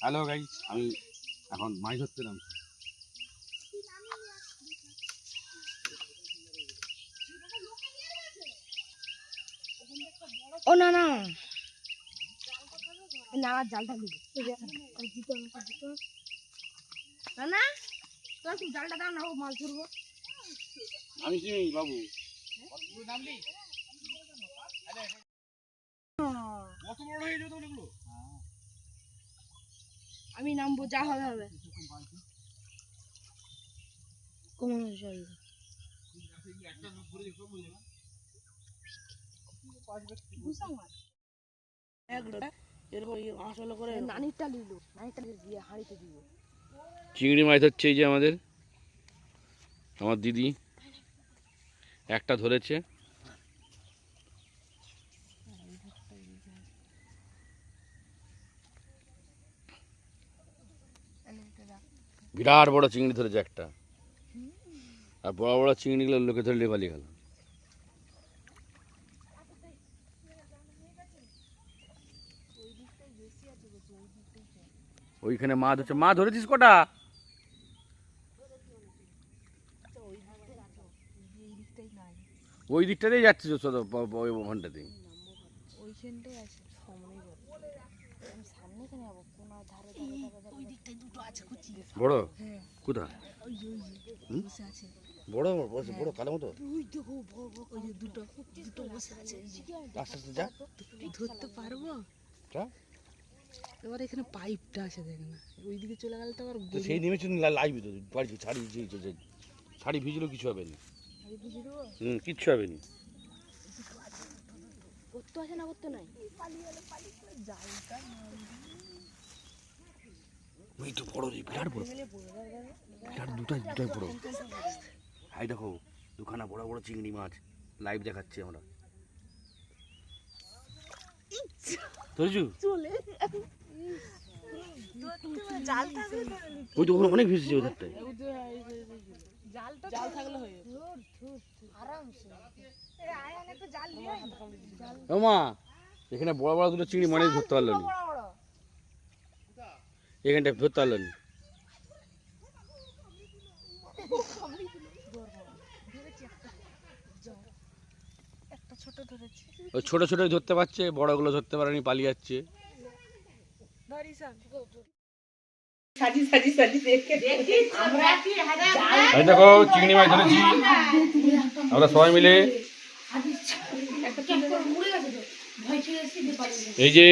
Hello guys আমি এখন মাছ ধরতে নাম ও না না। না জালটা দিবি না না। তোর কি জালটা দাও না ও মাছ ধরবো। আমি চিনি বাবু। কত বড় হয়ে যেত ওগুলো আমি নামবো যা হবে হবে। কমানো চল চিংড়ি মাছ হচ্ছে এই যে আমাদের আমার দিদি একটা ধরেছে। বিরাট বড় চিংড়ি ধরেছে একটা। আর বড় বড় চিংড়িগুলো লোকে ধরে পালিয়ে গেল ওইখানে মাছ হচ্ছে মা ধরেছিস কটা? ওই দিকটাতেই যাচ্ছে শুধু প- প- ওই ওখানটাতেই ওইখানটাই আছে সামনে কেন যাব? কোনার ধারে ধারে ধারে ধারে ওই দিকটায় দুটো আছে কুচি বড়? হ্যাঁ। কোথায়? ওই ওই বসে আছে। বড় বড় বড় কালো মতো? ওই দেখো বড় বড় ওই দুটো দুটো বসে আছে। আস্তে আস্তে যা। ধরতে পারব। এবার এখানে পাইপটা আছে দেখ না। ওইদিকে চলে গেলে তো আবার সেই নেমেছে লাইবি তো বাড়ি ছাড়ি যে- ভিজলেও কিছু হবে না। হুম কিচ্ছু হবে না। করতে আছে না করতে নাই? ওই তো বড় রে বিরাট বড়। বিরাট দুটাই দুটাই বড়। হাই দেখো দুখানা বড় বড় চিংড়ি মাছ লাইভ দেখাচ্ছি আমরা। ধরেছু? চলে ওই তো ওখানে অনেক ভেসেছে জাল থাকলে হয়ে আরামসে। মা এখানে বড় বড় দুটো চিংড়ি মানে ধরতে পারল না। বড় এখানটা ধরতে পারল না। ছোট ওই ছোট ছোট ধরতে পারছে বড়গুলো ধরতে পারেনি পালিয়ে যাচ্ছে। দেখো চিংড়ি মাছ ধরেছি। আমরা সবাই মিলে এই যে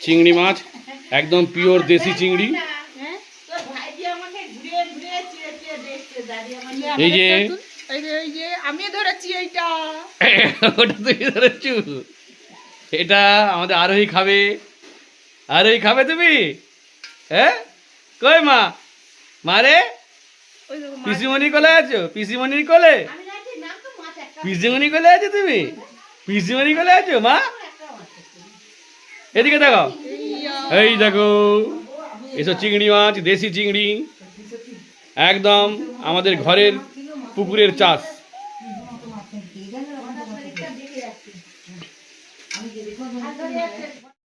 চিংড়ি মাছ একদম পিওর দেশি চিংড়ি। এই যে আমি ধরেছি এইটা। ওটা ধরেছু? এটা আমাদের আরোহী খাবে। আরোহী খাবে তুমি? হ্যাঁ? কই মা? মারে পিসিমণির কোলে আছো? পিসিমণির কোলে? পিসিমণি কোলে আছো তুমি? পিসিমণি কোলে আছো, মা? এদিকে দেখো। এই দেখো এসব চিংড়ি মাছ, দেশি চিংড়ি। একদম আমাদের ঘরের পুকুরের চাষ।